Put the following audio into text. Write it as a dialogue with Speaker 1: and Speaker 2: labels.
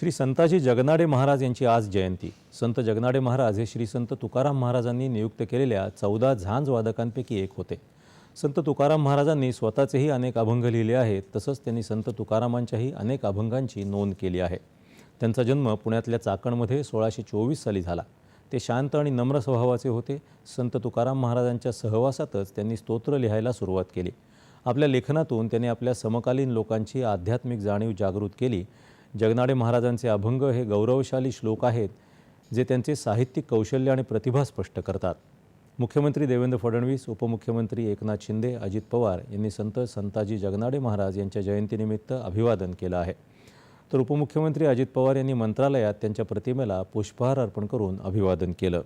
Speaker 1: श्री संताजी जगनाडे महाराज यांची आज जयंती. संत जगनाडे महाराज हे श्री संत तुकाराम महाराजांनी नियुक्त केलेल्या चौदा झांज वादकांपैकी एक होते. संत तुकाराम महाराजांनी स्वतःचेही अनेक अभंग लिहिले आहेत तसंच त्यांनी संत तुकारामांच्याही अनेक अभंगांची नोंद केली आहे. त्यांचा जन्म पुण्यातल्या चाकणमध्ये सोळाशे चोवीस साली झाला. ते शांत आणि नम्र स्वभावाचे होते. संत तुकाराम महाराजांच्या सहवासातच त्यांनी स्तोत्र लिहायला सुरुवात केली. आपल्या लेखनातून त्यांनी आपल्या समकालीन लोकांची आध्यात्मिक जाणीव जागृत केली जगनाडे महाराजांचे अभंग हे गौरवशाली श्लोक आहेत जे त्यांचे साहित्यिक कौशल्य आणि प्रतिभा स्पष्ट करतात. मुख्यमंत्री देवेंद्र फडणवीस उपमुख्यमंत्री एकनाथ शिंदे अजित पवार यांनी संत संताजी जगनाडे महाराज यांच्या जयंतीनिमित्त अभिवादन केलं आहे. तर उपमुख्यमंत्री अजित पवार यांनी मंत्रालयात त्यांच्या प्रतिमेला पुष्पहार अर्पण करून अभिवादन केलं.